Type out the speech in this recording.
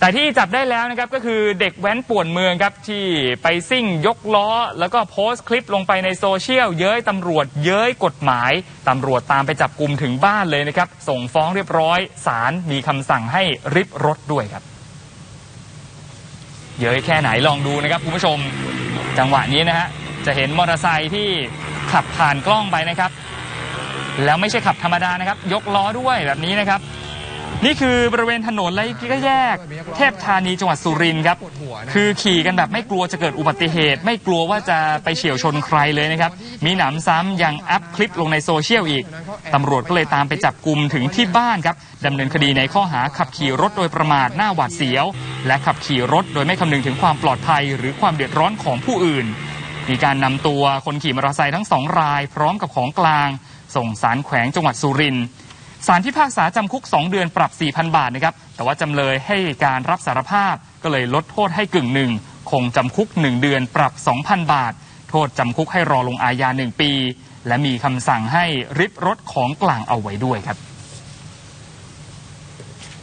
แต่ที่จับได้แล้วนะครับก็คือเด็กแว้นป่วนเมืองครับที่ไปซิ่งยกล้อ แล้วก็โพสต์คลิปลงไปในโซเชียล เย้ยตำรวจเย้ยกฎหมายตำรวจตามไปจับกลุ่มถึงบ้านเลยนะครับ ส่งฟ้องเรียบร้อยศาลมีคำสั่งให้ริบรถด้วยครับ เย้ยแค่ไหนลองดูนะครับคุณผู้ชมจังหวะนี้นะฮะจะเห็นมอเตอร์ไซค์ที่ขับผ่านกล้องไปนะครับ แล้วไม่ใช่ขับธรรมดานะครับ ยกล้อด้วยแบบนี้นะครับ นี่คือบริเวณถนนและก็แยก เทพธานีจังหวัดสุรินทร์ครับ คือขี่กันแบบไม่กลัวจะเกิดอุบัติเหตุ ไม่กลัวว่าจะไปเฉียวชนใครเลยนะครับ มีหนำซ้ำยังอัพคลิปลงในโซเชียลอีก ตำรวจก็เลยตามไปจับกลุ่มถึงที่บ้านครับดำเนินคดีในข้อหาขับขี่รถโดยประมาทหน้าหวาดเสียว และขับขี่รถโดยไม่คำนึงถึงความปลอดภัย หรือความเดือดร้อนของผู้อื่น มีการนำตัวคนขี่มอเตอร์ไซค์ทั้งสองราย พร้อมกับของกลาง ส่งสารแขวงจังหวัดสุรินทร์ ศาลพิพากษาจำคุก 2 เดือนปรับ 4,000 บาทนะครับ แต่ว่าจำเลยให้การรับสารภาพก็เลยลดโทษให้กึ่งหนึ่งคงจำคุก 1 เดือนปรับ 2,000 บาท โทษจำคุกให้รอลงอาญา 1 ปี และมีคำสั่งให้ริบรถของกลางเอาไว้ด้วยครับ